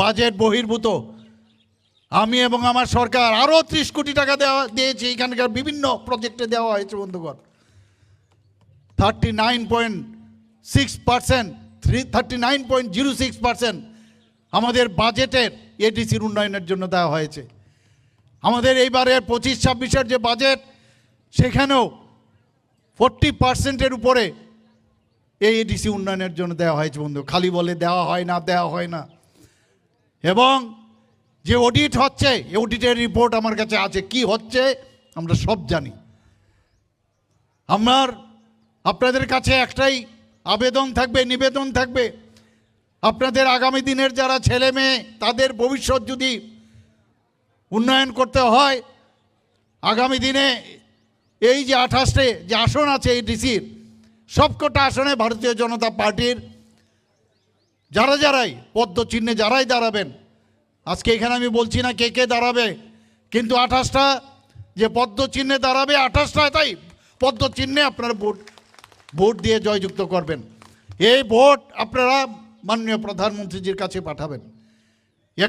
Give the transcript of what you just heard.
Budget বহির্ভূত। আমি এবং আমার সরকার আরও ত্রিশ কোটি টাকা দেওয়া, দিয়েছি। এখানকার বিভিন্ন প্রজেক্টে দেওয়া হয়েছে বন্ধুগণ। Thirty nine point six percent three thirty nine point zero six percent আমাদের বাজেটের এডিসির উন্নয়নের জন্য দেওয়া হয়েছে। আমাদের এইবারের পঁচিশ, ছাব্বিশের যে বাজেট সেখানেও ফোরটি পার্সেন্টের উপরে এই এডিসি উন্নয়নের জন্য দেওয়া হয়েছে বন্ধু। খালি বলে দেওয়া হয় না, দেওয়া হয় না। এবং যে অডিট হচ্ছে অডিটের রিপোর্ট আমার কাছে আছে। কি হচ্ছে, আমরা সব জানি। আমার, আপনাদের কাছে একটাই আবেদন থাকবে, নিবেদন থাকবে। আপনাদের আগামী দিনের যারা ছেলে মেয়ে, তাদের ভবিষ্যৎ যদি উন্নয়ন করতে হয়, আগামী দিনে এই যে আঠাশটে যে আসন আছে, এই ডিসির, সবকটা আসনে ভারতীয় জনতা পার্টির যারা যারাই, পদ্ম চিহ্নে যারাই দাঁড়াবেন, আজকে এখানে আমি বলছি না কে কে দাঁড়াবে, কিন্তু আঠাশটা যে পদ্ম চিহ্নে দাঁড়াবে, আঠাশটা তাই পদ্ম চিহ্নে আপনারা ভোট ভোট দিয়ে জয়যুক্ত করবেন। এই ভোট আপনারা মাননীয় প্রধানমন্ত্রীজির কাছে পাঠাবেন।